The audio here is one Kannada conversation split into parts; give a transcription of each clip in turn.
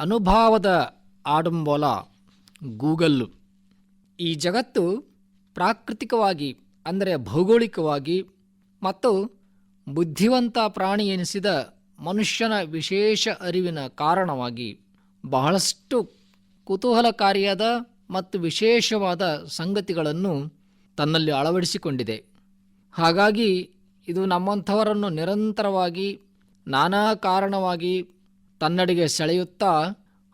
ಅನುಭಾವದ ಆಡಂಬೋಲ ಗೂಗಲ್ಲು ಈ ಜಗತ್ತು ಪ್ರಾಕೃತಿಕವಾಗಿ, ಅಂದರೆ ಭೌಗೋಳಿಕವಾಗಿ ಮತ್ತು ಬುದ್ಧಿವಂತ ಪ್ರಾಣಿ ಎನಿಸಿದ ಮನುಷ್ಯನ ವಿಶೇಷ ಅರಿವಿನ ಕಾರಣವಾಗಿ ಬಹಳಷ್ಟು ಕುತೂಹಲಕಾರಿಯಾದ ಮತ್ತು ವಿಶೇಷವಾದ ಸಂಗತಿಗಳನ್ನು ತನ್ನಲ್ಲಿ ಅಳವಡಿಸಿಕೊಂಡಿದೆ. ಹಾಗಾಗಿ ಇದು ನಮ್ಮಂಥವರನ್ನು ನಿರಂತರವಾಗಿ, ನಾನಾ ಕಾರಣವಾಗಿ ತನ್ನಡೆಗೆ ಸೆಳೆಯುತ್ತಾ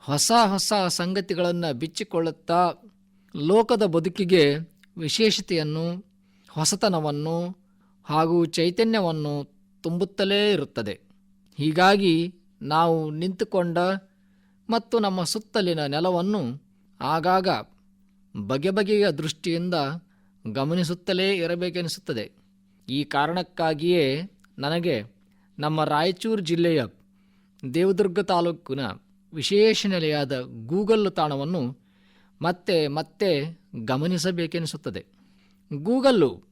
ಹೊಸ ಹೊಸ ಸಂಗತಿಗಳನ್ನು ಬಿಚ್ಚಿಕೊಳ್ಳುತ್ತಾ ಲೋಕದ ಬದುಕಿಗೆ ವಿಶೇಷತೆಯನ್ನು, ಹೊಸತನವನ್ನು ಹಾಗೂ ಚೈತನ್ಯವನ್ನು ತುಂಬುತ್ತಲೇ ಇರುತ್ತದೆ. ಹೀಗಾಗಿ ನಾವು ನಿಂತುಕೊಂಡ ಮತ್ತು ನಮ್ಮ ಸುತ್ತಲಿನ ನೆಲವನ್ನು ಆಗಾಗ ಬಗೆ ಬಗೆಯ ದೃಷ್ಟಿಯಿಂದ ಗಮನಿಸುತ್ತಲೇ ಇರಬೇಕೆನಿಸುತ್ತದೆ. ಈ ಕಾರಣಕ್ಕಾಗಿಯೇ ನನಗೆ ನಮ್ಮ ರಾಯಚೂರು ಜಿಲ್ಲೆಯ ದೇವದುರ್ಗ ತಾಲೂಕಿನ ವಿಶೇಷ ನೆಲೆಯಾದ ಗೂಗಲ್ ತಾಣವನ್ನು ಮತ್ತೆ ಮತ್ತೆ ಗಮನಿಸಬೇಕೆನಿಸುತ್ತದೆ. ಗೂಗಲ್ಲು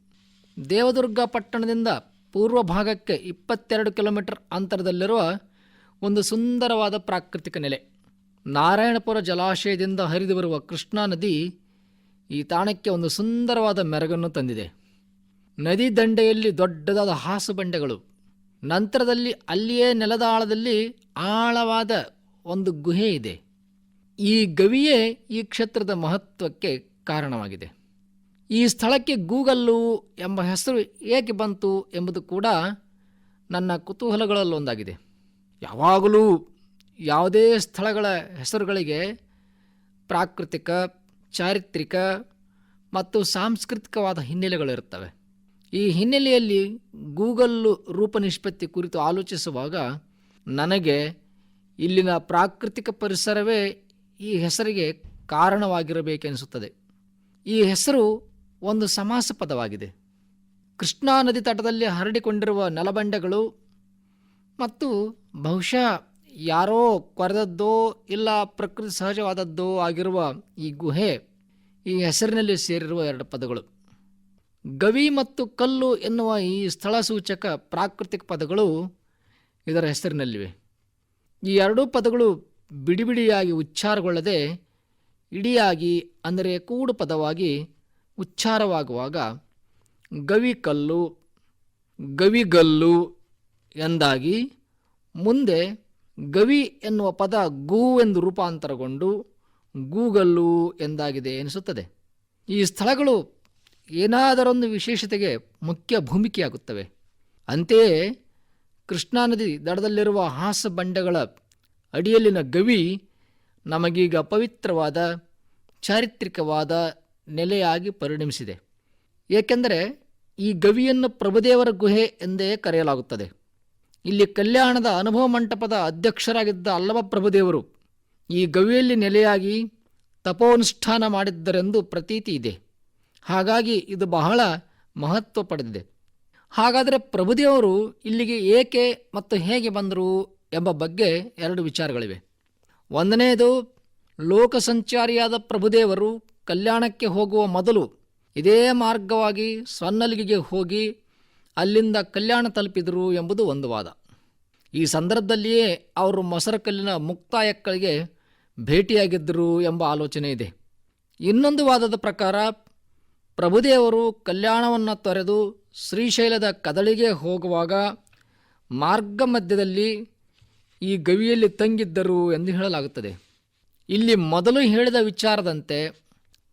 ದೇವದುರ್ಗ ಪಟ್ಟಣದಿಂದ ಪೂರ್ವ ಭಾಗಕ್ಕೆ ಇಪ್ಪತ್ತೆರಡು ಕಿಲೋಮೀಟರ್ ಅಂತರದಲ್ಲಿರುವ ಒಂದು ಸುಂದರವಾದ ಪ್ರಾಕೃತಿಕ ನೆಲೆ. ನಾರಾಯಣಪುರ ಜಲಾಶಯದಿಂದ ಹರಿದು ಬರುವ ಕೃಷ್ಣಾ ನದಿ ಈ ತಾಣಕ್ಕೆ ಒಂದು ಸುಂದರವಾದ ಮೆರಗನ್ನು ತಂದಿದೆ. ನದಿ ದಂಡೆಯಲ್ಲಿ ದೊಡ್ಡದಾದ ಹಾಸು ಬಂಡೆಗಳು ನಂತರದಲ್ಲಿ ಅಲ್ಲಿಯೇ ನೆಲದ ಆಳದಲ್ಲಿ ಆಳವಾದ ಒಂದು ಗುಹೆ ಇದೆ. ಈ ಗವಿಯೇ ಈ ಕ್ಷೇತ್ರದ ಮಹತ್ವಕ್ಕೆ ಕಾರಣವಾಗಿದೆ. ಈ ಸ್ಥಳಕ್ಕೆ ಗೂಗಲ್ಲು ಎಂಬ ಹೆಸರು ಏಕೆ ಬಂತು ಎಂಬುದು ಕೂಡ ನನ್ನ ಕುತೂಹಲಗಳಲ್ಲೊಂದಾಗಿದೆ ಯಾವಾಗಲೂ ಯಾವುದೇ ಸ್ಥಳಗಳ ಹೆಸರುಗಳಿಗೆ ಪ್ರಾಕೃತಿಕ, ಚಾರಿತ್ರಿಕ ಮತ್ತು ಸಾಂಸ್ಕೃತಿಕವಾದ ಹಿನ್ನೆಲೆಗಳಿರುತ್ತವೆ. ಈ ಹಿನ್ನೆಲೆಯಲ್ಲಿ ಗೂಗಲ್ಲು ರೂಪನಿಷ್ಪತ್ತಿ ಕುರಿತು ಆಲೋಚಿಸುವಾಗ ನನಗೆ ಇಲ್ಲಿನ ಪ್ರಾಕೃತಿಕ ಪರಿಸರವೇ ಈ ಹೆಸರಿಗೆ ಕಾರಣವಾಗಿರಬೇಕೆನಿಸುತ್ತದೆ. ಈ ಹೆಸರು ಒಂದು ಸಮಾಸ ಪದವಾಗಿದೆ. ಕೃಷ್ಣಾ ನದಿ ತಟದಲ್ಲಿ ಹರಡಿಕೊಂಡಿರುವ ನೆಲಬಂಡೆಗಳು ಮತ್ತು ಬಹುಶಃ ಯಾರೋ ಕೊರೆದದ್ದೋ ಇಲ್ಲ ಪ್ರಕೃತಿ ಸಹಜವಾದದ್ದೋ ಆಗಿರುವ ಈ ಗುಹೆ ಈ ಹೆಸರಿನಲ್ಲಿ ಸೇರಿರುವ ಎರಡು ಪದಗಳು. ಗವಿ ಮತ್ತು ಕಲ್ಲು ಎನ್ನುವ ಈ ಸ್ಥಳ ಸೂಚಕ ಪ್ರಾಕೃತಿಕ ಪದಗಳು ಇದರ ಹೆಸರಿನಲ್ಲಿವೆ. ಈ ಎರಡೂ ಪದಗಳು ಬಿಡಿಬಿಡಿಯಾಗಿ ಉಚ್ಚಾರಗೊಳ್ಳದೆ ಇಡಿಯಾಗಿ ಅಂದರೆ ಕೂಡು ಪದವಾಗಿ ಉಚ್ಚಾರವಾಗುವಾಗ ಗವಿಕಲ್ಲು ಗವಿಗಲ್ಲು ಎಂದಾಗಿ ಮುಂದೆ ಗವಿ ಎನ್ನುವ ಪದ ಗೂ ಎಂದು ರೂಪಾಂತರಗೊಂಡು ಗೂಗಲ್ಲು ಎಂದಾಗಿದೆ ಎನಿಸುತ್ತದೆ. ಈ ಸ್ಥಳಗಳು ಏನಾದರೊಂದು ವಿಶೇಷತೆಗೆ ಮುಖ್ಯ ಭೂಮಿಕೆಯಾಗುತ್ತವೆ. ಅಂತೆಯೇ ಕೃಷ್ಣಾ ನದಿ ದಡದಲ್ಲಿರುವ ಹಾಸ ಬಂಡೆಗಳ ಅಡಿಯಲ್ಲಿನ ಗವಿ ನಮಗೀಗ ಪವಿತ್ರವಾದ, ಚಾರಿತ್ರಿಕವಾದ ನೆಲೆಯಾಗಿ ಪರಿಣಮಿಸಿದೆ. ಏಕೆಂದರೆ ಈ ಗವಿಯನ್ನು ಪ್ರಭುದೇವರ ಗುಹೆ ಎಂದೇ ಕರೆಯಲಾಗುತ್ತದೆ. ಇಲ್ಲಿ ಕಲ್ಯಾಣದ ಅನುಭವ ಮಂಟಪದ ಅಧ್ಯಕ್ಷರಾಗಿದ್ದ ಅಲ್ಲವ ಪ್ರಭುದೇವರು ಈ ಗವಿಯಲ್ಲಿ ನೆಲೆಯಾಗಿ ತಪೋನುಷ್ಠಾನ ಮಾಡಿದ್ದರೆಂದು ಪ್ರತೀತಿ ಇದೆ. ಹಾಗಾಗಿ ಇದು ಬಹಳ ಮಹತ್ವ ಪಡೆದಿದೆ. ಹಾಗಾದರೆ ಪ್ರಭುದೇವರು ಇಲ್ಲಿಗೆ ಏಕೆ ಮತ್ತು ಹೇಗೆ ಬಂದರು ಎಂಬ ಬಗ್ಗೆ ಎರಡು ವಿಚಾರಗಳಿವೆ. ಒಂದನೆಯದು ಲೋಕ ಸಂಚಾರಿಯಾದ ಪ್ರಭುದೇವರು ಕಲ್ಯಾಣಕ್ಕೆ ಹೋಗುವ ಮೊದಲು ಇದೇ ಮಾರ್ಗವಾಗಿ ಸನ್ನಲಿಗೆಗೆ ಹೋಗಿ ಅಲ್ಲಿಂದ ಕಲ್ಯಾಣ ತಲುಪಿದರು ಎಂಬುದು ಒಂದು ವಾದ. ಈ ಸಂದರ್ಭದಲ್ಲಿಯೇ ಅವರು ಮೊಸರಕಲ್ಲಿನ ಮುಕ್ತಾಯಕ್ಕಳಿಗೆ ಭೇಟಿಯಾಗಿದ್ದರು ಎಂಬ ಆಲೋಚನೆ ಇದೆ. ಇನ್ನೊಂದು ವಾದದ ಪ್ರಕಾರ ಪ್ರಭುದೇವರು ಕಲ್ಯಾಣವನ್ನು ತೊರೆದು ಶ್ರೀಶೈಲದ ಕದಳಿಗೆ ಹೋಗುವಾಗ ಮಾರ್ಗ ಮಧ್ಯದಲ್ಲಿ ಈ ಗವಿಯಲ್ಲಿ ತಂಗಿದ್ದರು ಎಂದು ಹೇಳಲಾಗುತ್ತದೆ. ಇಲ್ಲಿ ಮೊದಲು ಹೇಳಿದ ವಿಚಾರದಂತೆ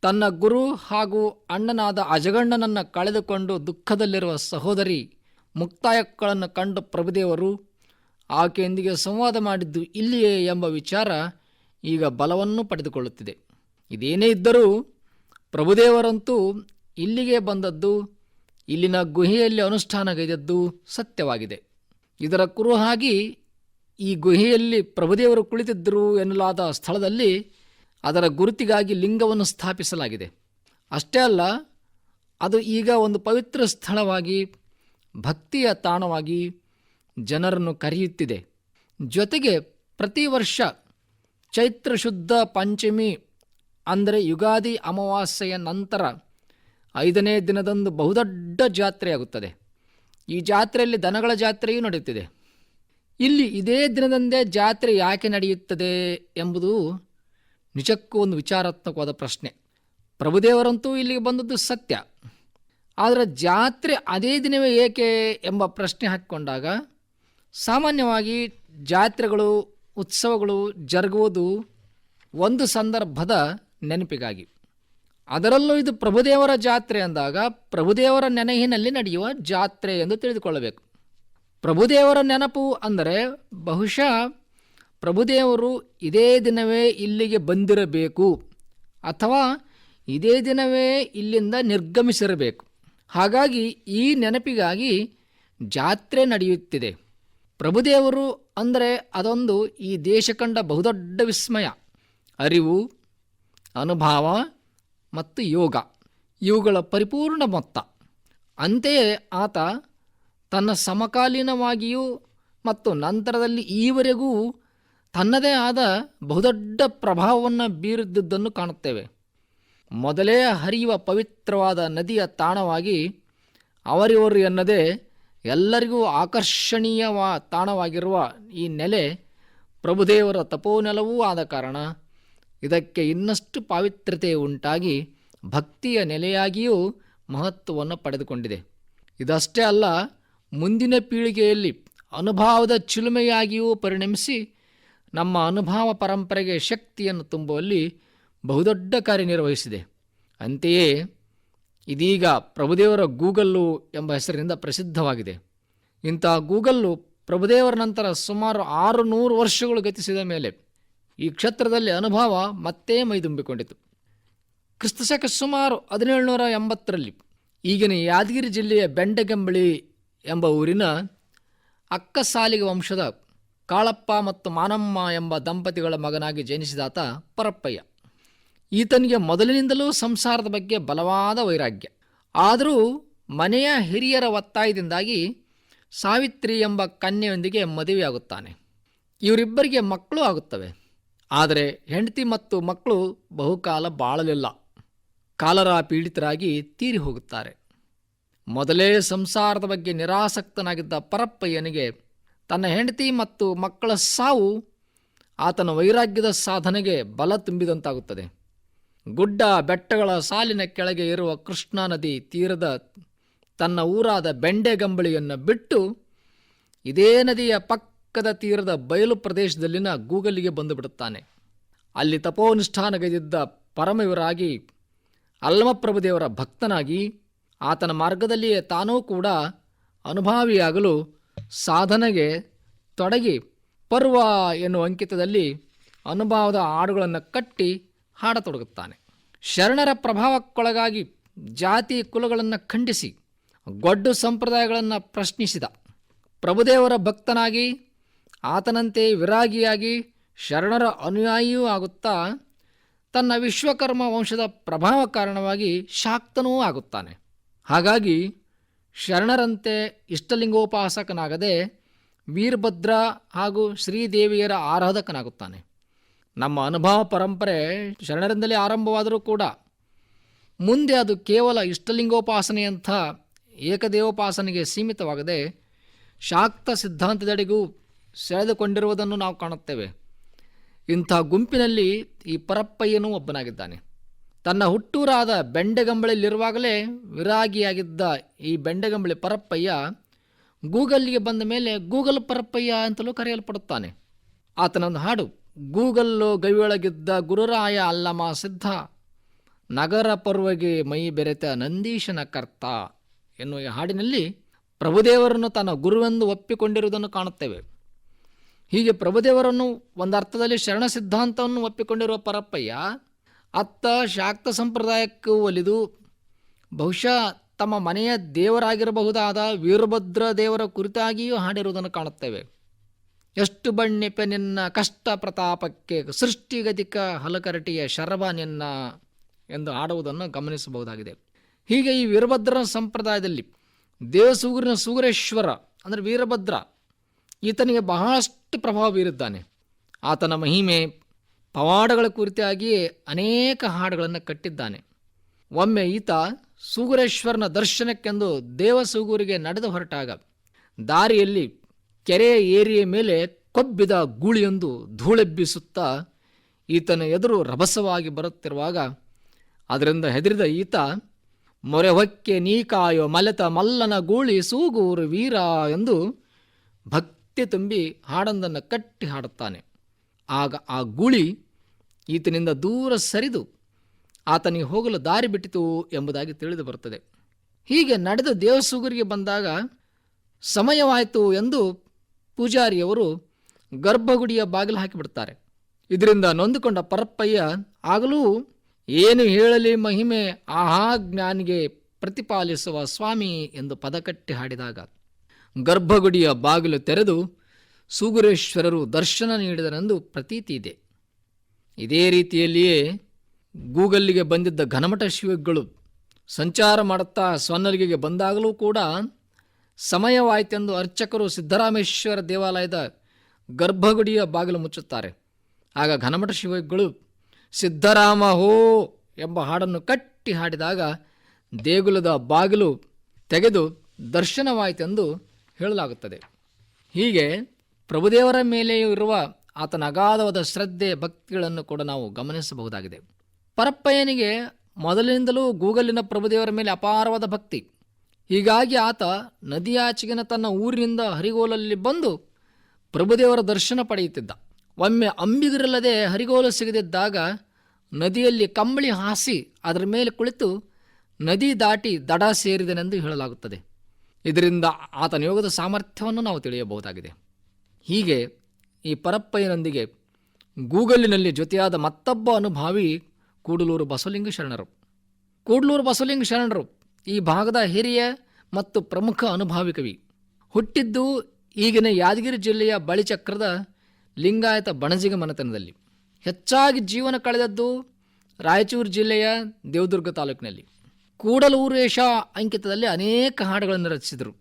ತನ್ನ ಗುರು ಹಾಗೂ ಅಣ್ಣನಾದ ಅಜಗಣ್ಣನನ್ನು ಕಳೆದುಕೊಂಡು ದುಃಖದಲ್ಲಿರುವ ಸಹೋದರಿ ಮುಕ್ತಾಯಕ್ಕಳನ್ನು ಕಂಡು ಪ್ರಭುದೇವರು ಆಕೆಯೊಂದಿಗೆ ಸಂವಾದ ಮಾಡಿದ್ದು ಇಲ್ಲಿಯೇ ಎಂಬ ವಿಚಾರ ಈಗ ಬಲವನ್ನು ಪಡೆದುಕೊಳ್ಳುತ್ತಿದೆ. ಇದೇನೇ ಇದ್ದರೂ ಪ್ರಭುದೇವರಂತೂ ಇಲ್ಲಿಗೆ ಬಂದದ್ದು, ಇಲ್ಲಿನ ಗುಹೆಯಲ್ಲಿ ಅನುಷ್ಠಾನಗೈದದ್ದು ಸತ್ಯವಾಗಿದೆ. ಇದರ ಕುರುಹಾಗಿ ಈ ಗುಹೆಯಲ್ಲಿ ಪ್ರಭುದೇವರು ಕುಳಿತಿದ್ದರು ಎನ್ನಲಾದ ಸ್ಥಳದಲ್ಲಿ ಅದರ ಗುರುತಿಗಾಗಿ ಲಿಂಗವನ್ನು ಸ್ಥಾಪಿಸಲಾಗಿದೆ. ಅಷ್ಟೇ ಅಲ್ಲ, ಅದು ಈಗ ಒಂದು ಪವಿತ್ರ ಸ್ಥಳವಾಗಿ, ಭಕ್ತಿಯ ತಾಣವಾಗಿ ಜನರನ್ನು ಕರೆಯುತ್ತಿದೆ. ಜೊತೆಗೆ ಪ್ರತಿ ವರ್ಷ ಚೈತ್ರ ಶುದ್ಧ ಪಂಚಮಿ ಅಂದರೆ ಯುಗಾದಿ ಅಮಾವಾಸ್ಯೆಯ ನಂತರ ಐದನೇ ದಿನದಂದು ಬಹುದೊಡ್ಡ ಜಾತ್ರೆಯಾಗುತ್ತದೆ ಈ ಜಾತ್ರೆಯಲ್ಲಿ ದನಗಳ ಜಾತ್ರೆಯೂ ನಡೆಯುತ್ತಿದೆ. ಇಲ್ಲಿ ಇದೇ ದಿನದಂದೇ ಜಾತ್ರೆ ಯಾಕೆ ನಡೆಯುತ್ತದೆ ಎಂಬುದು ನಿಜಕ್ಕೂ ಒಂದು ವಿಚಾರಾತ್ಮಕವಾದ ಪ್ರಶ್ನೆ. ಪ್ರಭುದೇವರಂತೂ ಇಲ್ಲಿಗೆ ಬಂದದ್ದು ಸತ್ಯ. ಆದರೆ ಜಾತ್ರೆ ಅದೇ ದಿನವೇ ಏಕೆ ಎಂಬ ಪ್ರಶ್ನೆ ಹಾಕಿಕೊಂಡಾಗ ಸಾಮಾನ್ಯವಾಗಿ ಜಾತ್ರೆಗಳು, ಉತ್ಸವಗಳು ಜರುಗುವುದು ಒಂದು ಸಂದರ್ಭದ ನೆನಪಿಗಾಗಿ. ಅದರಲ್ಲೂ ಇದು ಪ್ರಭುದೇವರ ಜಾತ್ರೆ ಅಂದಾಗ ಪ್ರಭುದೇವರ ನೆನಹಿನಲ್ಲಿ ನಡೆಯುವ ಜಾತ್ರೆ ಎಂದು ತಿಳಿದುಕೊಳ್ಳಬೇಕು. ಪ್ರಭುದೇವರ ನೆನಪು ಅಂದರೆ ಬಹುಶಃ ಪ್ರಭುದೇವರು ಇದೇ ದಿನವೇ ಇಲ್ಲಿಗೆ ಬಂದಿರಬೇಕು ಅಥವಾ ಇದೇ ದಿನವೇ ಇಲ್ಲಿಂದ ನಿರ್ಗಮಿಸಿರಬೇಕು. ಹಾಗಾಗಿ ಈ ನೆನಪಿಗಾಗಿ ಜಾತ್ರೆ ನಡೆಯುತ್ತಿದೆ. ಪ್ರಭುದೇವರು ಅಂದರೆ ಅದೊಂದು ಈ ದೇಶ ಕಂಡ ಬಹುದೊಡ್ಡ ವಿಸ್ಮಯ. ಅರಿವು ಅನುಭವ ಮತ್ತು ಯೋಗ. ಇವುಗಳ ಪರಿಪೂರ್ಣ ಮೊತ್ತ. ಅಂತೆಯೇ ಆತ ತನ್ನ ಸಮಕಾಲೀನವಾಗಿಯೂ ಮತ್ತು ನಂತರದಲ್ಲಿ ಈವರೆಗೂ ತನ್ನದೇ ಆದ ಬಹುದೊಡ್ಡ ಪ್ರಭಾವವನ್ನು ಬೀರಿದ್ದುದನ್ನು ಕಾಣುತ್ತೇವೆ. ಮೊದಲೇ ಹರಿಯುವ ಪವಿತ್ರವಾದ ನದಿಯ ತಾಣವಾಗಿ ಅವರಿವರು ಎನ್ನದೇ ಎಲ್ಲರಿಗೂ ಆಕರ್ಷಣೀಯವ ತಾಣವಾಗಿರುವ ಈ ನೆಲೆ ಪ್ರಭುದೇವರ ತಪೋನೆಲವೂ ಆದ ಕಾರಣ ಇದಕ್ಕೆ ಇನ್ನಷ್ಟು ಪಾವಿತ್ರ್ಯತೆ ಉಂಟಾಗಿ ಭಕ್ತಿಯ ನೆಲೆಯಾಗಿಯೂ ಮಹತ್ವವನ್ನು ಪಡೆದುಕೊಂಡಿದೆ. ಇದಷ್ಟೇ ಅಲ್ಲ, ಮುಂದಿನ ಪೀಳಿಗೆಯಲ್ಲಿ ಅನುಭವದ ಚಿಲುಮೆಯಾಗಿಯೂ ಪರಿಣಮಿಸಿ ನಮ್ಮ ಅನುಭವ ಪರಂಪರೆಗೆ ಶಕ್ತಿಯನ್ನು ತುಂಬುವಲ್ಲಿ ಬಹುದೊಡ್ಡ ಕಾರ್ಯನಿರ್ವಹಿಸಿದೆ ಅಂತೆಯೇ, ಇದೀಗ ಪ್ರಭುದೇವರ ಗೂಗಲ್ಲು ಎಂಬ ಹೆಸರಿನಿಂದ ಪ್ರಸಿದ್ಧವಾಗಿದೆ. ಇಂಥ ಗೂಗಲ್ಲು ಪ್ರಭುದೇವರ ನಂತರ ಸುಮಾರು ಆರು ನೂರು ವರ್ಷಗಳು ಗತಿಸಿದ ಮೇಲೆ ಈ ಕ್ಷೇತ್ರದಲ್ಲಿ ಅನುಭವ ಮತ್ತೆ ಮೈದುಂಬಿಕೊಂಡಿತು. ಕ್ರಿಸ್ತಶಕ ಸುಮಾರು ಹದಿನೇಳುನೂರ ಎಂಬತ್ತರಲ್ಲಿ ಈಗಿನ ಯಾದಗಿರಿ ಜಿಲ್ಲೆಯ ಬೆಂಡಗಂಬಳಿ ಎಂಬ ಊರಿನ ಅಕ್ಕಸಾಲಿಗೆ ವಂಶದ ಕಾಳಪ್ಪ ಮತ್ತು ಮಾನಮ್ಮ ಎಂಬ ದಂಪತಿಗಳ ಮಗನಾಗಿ ಜನಿಸಿದಾತ ಪರಪ್ಪಯ್ಯ. ಈತನಿಗೆ ಮೊದಲಿನಿಂದಲೂ ಸಂಸಾರದ ಬಗ್ಗೆ ಬಲವಾದ ವೈರಾಗ್ಯ. ಆದರೂ ಮನೆಯ ಹಿರಿಯರ ಒತ್ತಾಯದಿಂದಾಗಿ ಸಾವಿತ್ರಿ ಎಂಬ ಕನ್ಯೆಯೊಂದಿಗೆ ಮದುವೆಯಾಗುತ್ತಾನೆ. ಇವರಿಬ್ಬರಿಗೆ ಮಕ್ಕಳು ಆಗುತ್ತವೆ. ಆದರೆ ಹೆಂಡತಿ ಮತ್ತು ಮಕ್ಕಳು ಬಹುಕಾಲ ಬಾಳಲಿಲ್ಲ. ಕಾಲರ ಪೀಡಿತರಾಗಿ ತೀರಿ ಹೋಗುತ್ತಾರೆ. ಮೊದಲೇ ಸಂಸಾರದ ಬಗ್ಗೆ ನಿರಾಸಕ್ತನಾಗಿದ್ದ ಪರಪ್ಪಯ್ಯನಿಗೆ ತನ್ನ ಹೆಂಡತಿ ಮತ್ತು ಮಕ್ಕಳ ಸಾವು ಆತನ ವೈರಾಗ್ಯದ ಸಾಧನೆಗೆ ಬಲ ತುಂಬಿದಂತಾಗುತ್ತದೆ. ಗುಡ್ಡ ಬೆಟ್ಟಗಳ ಸಾಲಿನ ಕೆಳಗೆ ಇರುವ ಕೃಷ್ಣಾ ನದಿ ತೀರದ ತನ್ನ ಊರಾದ ಬೆಂಡೆಗಂಬಳಿಯನ್ನು ಬಿಟ್ಟು ಇದೇ ನದಿಯ ಪಕ್ಕದ ತೀರದ ಬಯಲು ಪ್ರದೇಶದಲ್ಲಿನ ಗೂಗಲಿಗೆ ಬಂದು ಬಿಡುತ್ತಾನೆ ಅಲ್ಲಿ ತಪೋನುಷ್ಠಾನಗೈದಿದ್ದ ಪರಮವರಾಗಿ ಅಲ್ಲಮಪ್ರಭುದೇವರ ಭಕ್ತನಾಗಿ ಆತನ ಮಾರ್ಗದಲ್ಲಿಯೇ ತಾನೂ ಕೂಡ ಅನುಭಾವಿಯಾಗಲು ಸಾಧನೆಗೆ ತೊಡಗಿ ಪರ್ವ ಎನ್ನುವ ಅಂಕಿತದಲ್ಲಿ ಅನುಭವದ ಹಾಡುಗಳನ್ನು ಕಟ್ಟಿ ಹಾಡತೊಡಗುತ್ತಾನೆ. ಶರಣರ ಪ್ರಭಾವಕ್ಕೊಳಗಾಗಿ ಜಾತಿ ಕುಲಗಳನ್ನು ಖಂಡಿಸಿ, ಗೊಡ್ಡು ಸಂಪ್ರದಾಯಗಳನ್ನು ಪ್ರಶ್ನಿಸಿದ ಪ್ರಭುದೇವರ ಭಕ್ತನಾಗಿ ಆತನಂತೆ ವಿರಾಗಿಯಾಗಿ ಶರಣರ ಅನುಯಾಯಿಯೂ ಆಗುತ್ತಾ, ತನ್ನ ವಿಶ್ವಕರ್ಮ ವಂಶದ ಪ್ರಭಾವ ಕಾರಣವಾಗಿ ಶಾಕ್ತನೂ ಆಗುತ್ತಾನೆ. ಹಾಗಾಗಿ ಶರಣರಂತೆ ಇಷ್ಟಲಿಂಗೋಪಾಸಕನಾಗದೆ ವೀರಭದ್ರ ಹಾಗೂ ಶ್ರೀದೇವಿಯರ ಆರಾಧಕನಾಗುತ್ತಾನೆ. ನಮ್ಮ ಅನುಭವ ಪರಂಪರೆ ಶರಣರಿಂದಲೇ ಆರಂಭವಾದರೂ ಕೂಡ ಮುಂದೆ ಅದು ಕೇವಲ ಇಷ್ಟಲಿಂಗೋಪಾಸನೆಯಂಥ ಏಕದೇವೋಪಾಸನೆಗೆ ಸೀಮಿತವಾಗದೆ ಶಾಕ್ತ ಸಿದ್ಧಾಂತದೆಡೆಗೂ ಸೆಳೆದುಕೊಂಡಿರುವುದನ್ನು ನಾವು ಕಾಣುತ್ತೇವೆ. ಇಂಥ ಗುಂಪಿನಲ್ಲಿ ಈ ಪರಪ್ಪಯ್ಯನೂ ಒಬ್ಬನಾಗಿದ್ದಾನೆ. ತನ್ನ ಹುಟ್ಟೂರಾದ ಬೆಂಡೆಗಂಬಳಿಯಲ್ಲಿರುವಾಗಲೇ ವಿರಾಗಿಯಾಗಿದ್ದ ಈ ಬೆಂಡೆಗಂಬಳಿ ಪರಪ್ಪಯ್ಯ ಗೂಗಲ್ಗೆ ಬಂದ ಮೇಲೆ ಗೂಗಲ್ ಪರಪ್ಪಯ್ಯ ಅಂತಲೂ ಕರೆಯಲ್ಪಡುತ್ತಾನೆ. ಆತನೊಂದು ಹಾಡು, ಗೂಗಲ್ಲು ಗವಿಯೊಳಗಿದ್ದ ಗುರುರಾಯ ಅಲ್ಲಮ ಸಿದ್ಧ, ನಗರ ಪರ್ವಗೆ ಮೈ ಬೆರೆತ ನಂದೀಶನ ಕರ್ತ ಎನ್ನುವ ಹಾಡಿನಲ್ಲಿ ಪ್ರಭುದೇವರನ್ನು ತನ್ನ ಗುರುವೆಂದು ಒಪ್ಪಿಕೊಂಡಿರುವುದನ್ನು ಕಾಣುತ್ತೇವೆ. ಹೀಗೆ ಪ್ರಭುದೇವರನ್ನು ಒಂದರ್ಥದಲ್ಲಿ ಶರಣ ಸಿದ್ಧಾಂತವನ್ನು ಒಪ್ಪಿಕೊಂಡಿರುವ ಪರಪ್ಪಯ್ಯ, ಅತ್ತ ಶಾಕ್ತ ಸಂಪ್ರದಾಯಕ್ಕೂ ಒಲಿದು ಬಹುಶಃ ತಮ್ಮ ಮನೆಯ ದೇವರಾಗಿರಬಹುದಾದ ವೀರಭದ್ರ ದೇವರ ಕುರಿತಾಗಿಯೂ ಹಾಡಿರುವುದನ್ನು ಕಾಣುತ್ತೇವೆ. ಎಷ್ಟು ಬಣ್ಣಿಪೆ ನಿನ್ನ ಕಷ್ಟ ಪ್ರತಾಪಕ್ಕೆ ಸೃಷ್ಟಿಗತಿಕ ಹಲಕರಟಿಯ ಶರಭ ನಿನ್ನ ಎಂದು ಹಾಡುವುದನ್ನು ಗಮನಿಸಬಹುದಾಗಿದೆ. ಹೀಗೆ ಈ ವೀರಭದ್ರನ ಸಂಪ್ರದಾಯದಲ್ಲಿ ದೇವಸೂಗರಿನ ಸೂಗರೇಶ್ವರ ಅಂದರೆ ವೀರಭದ್ರ ಈತನಿಗೆ ಬಹಳಷ್ಟು ಪ್ರಭಾವ ಬೀರಿದ್ದಾನೆ. ಆತನ ಮಹಿಮೆ ಪವಾಡಗಳ ಕುರಿತಾಗಿ ಅನೇಕ ಹಾಡುಗಳನ್ನು ಕಟ್ಟಿದ್ದಾನೆ. ಒಮ್ಮೆ ಈತ ಸೂಗುರೇಶ್ವರನ ದರ್ಶನಕ್ಕೆಂದು ದೇವಸೂಗೂರಿಗೆ ನಡೆದು ಹೊರಟಾಗ ದಾರಿಯಲ್ಲಿ ಕೆರೆಯ ಏರಿಯ ಮೇಲೆ ಕೊಬ್ಬಿದ ಗೂಳಿಯೊಂದು ಧೂಳೆಬ್ಬಿಸುತ್ತಾ ಈತನ ಎದುರು ರಭಸವಾಗಿ ಬರುತ್ತಿರುವಾಗ ಅದರಿಂದ ಹೆದರಿದ ಈತ, ಮೊರೆ ಹೊಕ್ಕೆ ನೀಕಾಯೋ ಮಲೆತ ಮಲ್ಲನ ಗೂಳಿ ಸೂಗೂರು ವೀರ ಎಂದು ಭಕ್ತಿ ತುಂಬಿ ಹಾಡೊಂದನ್ನು ಕಟ್ಟಿ ಹಾಡುತ್ತಾನೆ. ಆಗ ಆ ಗೂಳಿ ಈತನಿಂದ ದೂರ ಸರಿದು ಆತನಿಗೆ ಹೋಗಲು ದಾರಿ ಬಿಟ್ಟಿತು ಎಂಬುದಾಗಿ ತಿಳಿದು ಬರುತ್ತದೆ. ಹೀಗೆ ನಡೆದು ದೇವಸೂಗರಿಗೆ ಬಂದಾಗ ಸಮಯವಾಯಿತು ಎಂದು ಪೂಜಾರಿಯವರು ಗರ್ಭಗುಡಿಯ ಬಾಗಿಲು ಹಾಕಿಬಿಡ್ತಾರೆ. ಇದರಿಂದ ನೊಂದುಕೊಂಡ ಪರಪ್ಪಯ್ಯ ಆಗಲೂ ಏನು ಹೇಳಲಿ ಮಹಿಮೆ ಆಹಾ ಜ್ಞಾನಿಗೆ ಪ್ರತಿಪಾಲಿಸುವ ಸ್ವಾಮಿ ಎಂದು ಪದಕಟ್ಟಿ ಹಾಡಿದಾಗ ಗರ್ಭಗುಡಿಯ ಬಾಗಿಲು ತೆರೆದು ಸೂಗುರೇಶ್ವರರು ದರ್ಶನ ನೀಡಿದರೆಂದು ಪ್ರತೀತಿ ಇದೆ. ಇದೇ ರೀತಿಯಲ್ಲಿಯೇ ಗೂಗಲ್ಲಿಗೆ ಬಂದಿದ್ದ ಘನಮಠ ಶಿವಗಳು ಸಂಚಾರ ಮಾಡುತ್ತಾ ಸ್ವನ್ನಲಿಗೆಗೆ ಬಂದಾಗಲೂ ಕೂಡ ಸಮಯವಾಯಿತೆಂದು ಅರ್ಚಕರು ಸಿದ್ದರಾಮೇಶ್ವರ ದೇವಾಲಯದ ಗರ್ಭಗುಡಿಯ ಬಾಗಿಲು ಮುಚ್ಚುತ್ತಾರೆ. ಆಗ ಘನಮಠ ಶಿವಗಳು, ಸಿದ್ದರಾಮ ಹೋ! ಎಂಬ ಹಾಡನ್ನು ಕಟ್ಟಿ ಹಾಡಿದಾಗ ದೇಗುಲದ ಬಾಗಿಲು ತೆಗೆದು ದರ್ಶನವಾಯಿತೆಂದು ಹೇಳಲಾಗುತ್ತದೆ. ಹೀಗೆ ಪ್ರಭುದೇವರ ಮೇಲೆಯೂ ಇರುವ ಆತನ ಅಗಾಧವಾದ ಶ್ರದ್ಧೆ, ಭಕ್ತಿಗಳನ್ನು ಕೂಡ ನಾವು ಗಮನಿಸಬಹುದಾಗಿದೆ. ಪರಪ್ಪಯ್ಯನಿಗೆ ಮೊದಲಿನಿಂದಲೂ ಗೂಗಲಿನ ಪ್ರಭುದೇವರ ಮೇಲೆ ಅಪಾರವಾದ ಭಕ್ತಿ. ಹೀಗಾಗಿ ಆತ ನದಿಯಾಚೆಗಿನ ತನ್ನ ಊರಿನಿಂದ ಹರಿಗೋಲಲ್ಲಿ ಬಂದು ಪ್ರಭುದೇವರ ದರ್ಶನ ಪಡೆಯುತ್ತಿದ್ದ. ಒಮ್ಮೆ ಅಂಬಿಗರಿಲ್ಲದೆ ಹರಿಗೋಲು ಸಿಗದಿದ್ದಾಗ ನದಿಯಲ್ಲಿ ಕಂಬಳಿ ಹಾಸಿ ಅದರ ಮೇಲೆ ಕುಳಿತು ನದಿ ದಾಟಿ ದಡ ಸೇರಿದನೆಂದು ಹೇಳಲಾಗುತ್ತದೆ. ಇದರಿಂದ ಆತನ ಯೋಗದ ಸಾಮರ್ಥ್ಯವನ್ನು ನಾವು ತಿಳಿಯಬಹುದಾಗಿದೆ. ಹೀಗೆ ಈ ಪರಪ್ಪಯ್ಯನೊಂದಿಗೆ ಗೂಗಲಿನಲ್ಲಿ ಜೊತೆಯಾದ ಮತ್ತೊಬ್ಬ ಅನುಭಾವಿ ಕೂಡಲೂರು ಬಸವಲಿಂಗ ಶರಣರು ಕೂಡಲೂರು ಬಸವಲಿಂಗ ಶರಣರು ಈ ಭಾಗದ ಹಿರಿಯ ಮತ್ತು ಪ್ರಮುಖ ಅನುಭಾವಿ ಕವಿ. ಹುಟ್ಟಿದ್ದು ಈಗಿನ ಯಾದಗಿರಿ ಜಿಲ್ಲೆಯ ಬಳಿಚಕ್ರದ ಲಿಂಗಾಯತ ಬಣಜಿಗ ಮನೆತನದಲ್ಲಿ ಹೆಚ್ಚಾಗಿ ಜೀವನ ಕಳೆದದ್ದು ರಾಯಚೂರು ಜಿಲ್ಲೆಯ ದೇವದುರ್ಗ ತಾಲೂಕಿನಲ್ಲಿ. ಕೂಡಲೂರೇಶ ಅಂಕಿತದಲ್ಲಿ ಅನೇಕ ಹಾಡುಗಳನ್ನು ರಚಿಸಿದರು.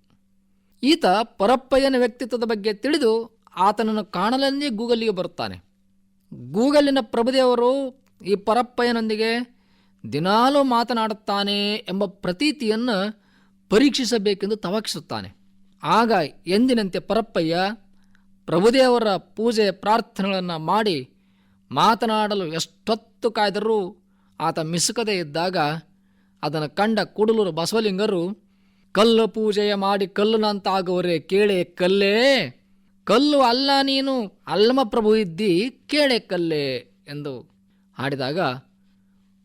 ಈತ ಪರಪ್ಪಯ್ಯನ ವ್ಯಕ್ತಿತ್ವದ ಬಗ್ಗೆ ತಿಳಿದು ಆತನನ್ನು ಕಾಣಲೆಂದೇ ಗೂಗಲ್ಲಿಗೆ ಬರುತ್ತಾನೆ. ಗೂಗಲಿನ ಪ್ರಭುದೇವರು ಈ ಪರಪ್ಪಯ್ಯನೊಂದಿಗೆ ದಿನಾಲೂ ಮಾತನಾಡುತ್ತಾನೆ ಎಂಬ ಪ್ರತೀತಿಯನ್ನು ಪರೀಕ್ಷಿಸಬೇಕೆಂದು ತವಕಿಸುತ್ತಾನೆ. ಆಗ ಎಂದಿನಂತೆ ಪರಪ್ಪಯ್ಯ ಪ್ರಭುದೇವರ ಪೂಜೆ ಪ್ರಾರ್ಥನೆಗಳನ್ನು ಮಾಡಿ ಮಾತನಾಡಲು ಎಷ್ಟೊತ್ತು ಕಾಯ್ದರೂ ಆತ ಮಿಸುಕದೇ ಇದ್ದಾಗ ಅದನ್ನು ಕಂಡ ಕುಡಲೂರು ಬಸವಲಿಂಗರು, ಕಲ್ಲು ಪೂಜೆಯ ಮಾಡಿ ಕಲ್ಲುನಂತಾಗುವರೆ ಕೇಳೆ ಕಲ್ಲೇ, ಕಲ್ಲು ಅಲ್ಲ ನೀನು ಅಲ್ಲಮ ಪ್ರಭು ಇದ್ದಿ ಕೇಳೆ ಕಲ್ಲೇ ಎಂದು ಹಾಡಿದಾಗ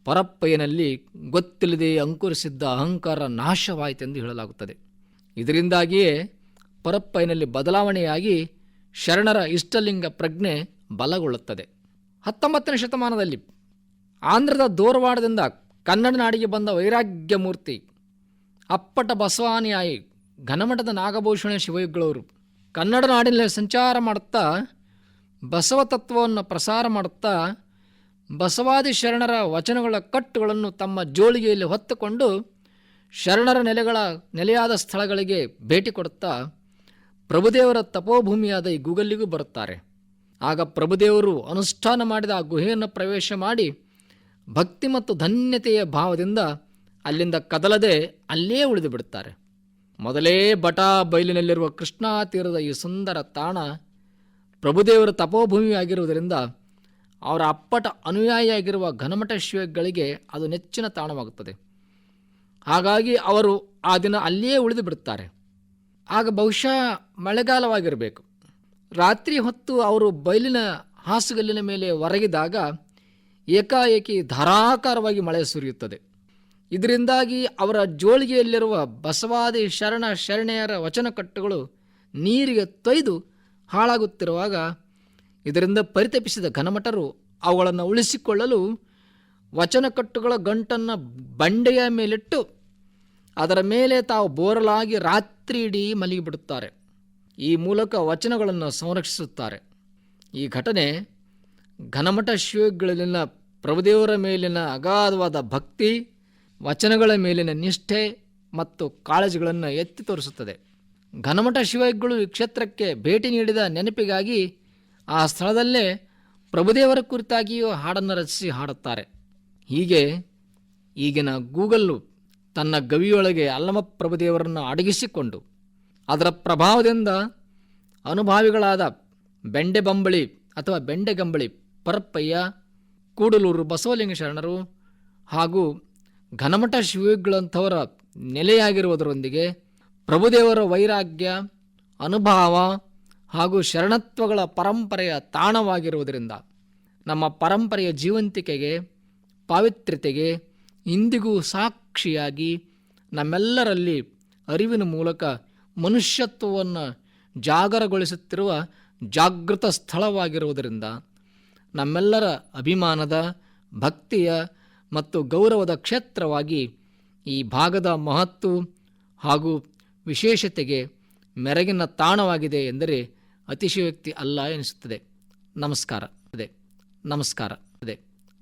ಪರಪ್ಪಯ್ಯನಲ್ಲಿ ಗೊತ್ತಿಲ್ಲದೆ ಅಂಕುರಿಸಿದ್ದ ಅಹಂಕಾರ ನಾಶವಾಯಿತೆಂದು ಹೇಳಲಾಗುತ್ತದೆ. ಇದರಿಂದಾಗಿಯೇ ಪರಪ್ಪಯ್ಯನಲ್ಲಿ ಬದಲಾವಣೆಯಾಗಿ ಶರಣರ ಇಷ್ಟಲಿಂಗ ಪ್ರಜ್ಞೆ ಬಲಗೊಳ್ಳುತ್ತದೆ. ಹತ್ತೊಂಬತ್ತನೇ ಶತಮಾನದಲ್ಲಿ ಆಂಧ್ರದ ದೋರವಾಡದಿಂದ ಕನ್ನಡ ನಾಡಿಗೆ ಬಂದ ವೈರಾಗ್ಯ ಮೂರ್ತಿ ಅಪ್ಪಟ ಬಸವಾನಿಯಾಯಿ, ಘನಮಠದ ನಾಗಭೂಷಣ ಶಿವಯುಗಳವರು ಕನ್ನಡ ನಾಡಿನಲ್ಲಿ ಸಂಚಾರ ಮಾಡುತ್ತಾ ಬಸವ ತತ್ವವನ್ನು ಪ್ರಸಾರ ಮಾಡುತ್ತಾ ಬಸವಾದಿ ಶರಣರ ವಚನಗಳ ಕಟ್ಟುಗಳನ್ನು ತಮ್ಮ ಜೋಳಿಗೆಯಲ್ಲಿ ಹೊತ್ತುಕೊಂಡು ಶರಣರ ನೆಲೆಗಳ ನೆಲೆಯಾದ ಸ್ಥಳಗಳಿಗೆ ಭೇಟಿ ಕೊಡುತ್ತಾ ಪ್ರಭುದೇವರ ತಪೋಭೂಮಿಯಾದ ಈ ಗೂಗಲ್ಲಿಗೂ ಬರುತ್ತಾರೆ. ಆಗ ಪ್ರಭುದೇವರು ಅನುಷ್ಠಾನ ಮಾಡಿದ ಆ ಗುಹೆಯನ್ನು ಪ್ರವೇಶ ಮಾಡಿ ಭಕ್ತಿ ಮತ್ತು ಧನ್ಯತೆಯ ಭಾವದಿಂದ ಅಲ್ಲಿಂದ ಕದಲದೆ ಅಲ್ಲೇ ಉಳಿದು ಬಿಡುತ್ತಾರೆ. ಮೊದಲೇ ಬಟಾ ಬಯಲಿನಲ್ಲಿರುವ ಕೃಷ್ಣಾ ತೀರದ ಈ ಸುಂದರ ತಾಣ ಪ್ರಭುದೇವರ ತಪೋಭೂಮಿಯಾಗಿರುವುದರಿಂದ ಅವರ ಅಪ್ಪಟ ಅನುಯಾಯಿಯಾಗಿರುವ ಘನಮಠ ಶಿವಗಳಿಗೆ ಅದು ನೆಚ್ಚಿನ ತಾಣವಾಗುತ್ತದೆ. ಹಾಗಾಗಿ ಅವರು ಆ ದಿನ ಅಲ್ಲಿಯೇ ಉಳಿದು ಬಿಡುತ್ತಾರೆ. ಆಗ ಬಹುಶಃ ಮಳೆಗಾಲವಾಗಿರಬೇಕು. ರಾತ್ರಿ ಹೊತ್ತು ಅವರು ಬಯಲಿನ ಹಾಸುಗಲ್ಲಿನ ಮೇಲೆ ಒರಗಿದಾಗ ಏಕಾಏಕಿ ಧಾರಾಕಾರವಾಗಿ ಮಳೆ ಸುರಿಯುತ್ತದೆ. ಇದರಿಂದಾಗಿ ಅವರ ಜೋಳಿಗೆಯಲ್ಲಿರುವ ಬಸವಾದಿ ಶರಣ ಶರಣೆಯರ ವಚನಕಟ್ಟುಗಳು ನೀರಿಗೆ ತೊಯ್ದು ಹಾಳಾಗುತ್ತಿರುವಾಗ ಇದರಿಂದ ಪರಿತಪಿಸಿದ ಘನಮಠರು ಅವುಗಳನ್ನು ಉಳಿಸಿಕೊಳ್ಳಲು ವಚನಕಟ್ಟುಗಳ ಗಂಟನ್ನು ಬಂಡೆಯ ಮೇಲಿಟ್ಟು ಅದರ ಮೇಲೆ ತಾವು ಬೋರಲಾಗಿ ರಾತ್ರಿ ಇಡೀ ಮಲಗಿಬಿಡುತ್ತಾರೆ. ಈ ಮೂಲಕ ವಚನಗಳನ್ನು ಸಂರಕ್ಷಿಸುತ್ತಾರೆ. ಈ ಘಟನೆ ಘನಮಠ ಶಿವಗಳಲ್ಲಿನ ಪ್ರಭುದೇವರ ಮೇಲಿನ ಅಗಾಧವಾದ ಭಕ್ತಿ, ವಚನಗಳ ಮೇಲಿನ ನಿಷ್ಠೆ ಮತ್ತು ಕಾಳಜಿಗಳನ್ನು ಎತ್ತಿ ತೋರಿಸುತ್ತದೆ. ಘನಮಠ ಶಿವಗಳು ಈ ಕ್ಷೇತ್ರಕ್ಕೆ ಭೇಟಿ ನೀಡಿದ ನೆನಪಿಗಾಗಿ ಆ ಸ್ಥಳದಲ್ಲೇ ಪ್ರಭುದೇವರ ಕುರಿತಾಗಿಯೂ ಹಾಡನ್ನು ರಚಿಸಿ ಹಾಡುತ್ತಾರೆ. ಹೀಗೆ ಈಗಿನ ಗೂಗಲ್ಲು ತನ್ನ ಗವಿಯೊಳಗೆ ಅಲ್ಲಮ ಪ್ರಭುದೇವರನ್ನು ಅಡಗಿಸಿಕೊಂಡು ಅದರ ಪ್ರಭಾವದಿಂದ ಅನುಭಾವಿಗಳಾದ ಬೆಂಡೆ ಬಂಬಳಿ ಅಥವಾ ಬೆಂಡೆಗಂಬಳಿ ಪರಪ್ಪಯ್ಯ ಕೂಡಲೂರು ಬಸವಲಿಂಗ ಶರಣರು ಹಾಗೂ ಘನಮಠ ಶಿವಗಳಂಥವರ ನೆಲೆಯಾಗಿರುವುದರೊಂದಿಗೆ ಪ್ರಭುದೇವರ ವೈರಾಗ್ಯ, ಅನುಭಾವ ಹಾಗೂ ಶರಣತ್ವಗಳ ಪರಂಪರೆಯ ತಾಣವಾಗಿರುವುದರಿಂದ ನಮ್ಮ ಪರಂಪರೆಯ ಜೀವಂತಿಕೆಗೆ, ಪಾವಿತ್ರ್ಯತೆಗೆ ಇಂದಿಗೂ ಸಾಕ್ಷಿಯಾಗಿ ನಮ್ಮೆಲ್ಲರಲ್ಲಿ ಅರಿವಿನ ಮೂಲಕ ಮನುಷ್ಯತ್ವವನ್ನು ಜಾಗರಗೊಳಿಸುತ್ತಿರುವ ಜಾಗೃತ ಸ್ಥಳವಾಗಿರುವುದರಿಂದ ನಮ್ಮೆಲ್ಲರ ಅಭಿಮಾನದ, ಭಕ್ತಿಯ ಮತ್ತು ಗೌರವದ ಕ್ಷೇತ್ರವಾಗಿ ಈ ಭಾಗದ ಮಹತ್ತು ಹಾಗೂ ವಿಶೇಷತೆಗೆ ಮೆರಗಿನ ತಾಣವಾಗಿದೆ ಎಂದರೆ ಅತಿಶಯೋಕ್ತಿ ಅಲ್ಲ ಎನಿಸುತ್ತದೆ. ನಮಸ್ಕಾರ. ಅದೇ. ನಮಸ್ಕಾರ.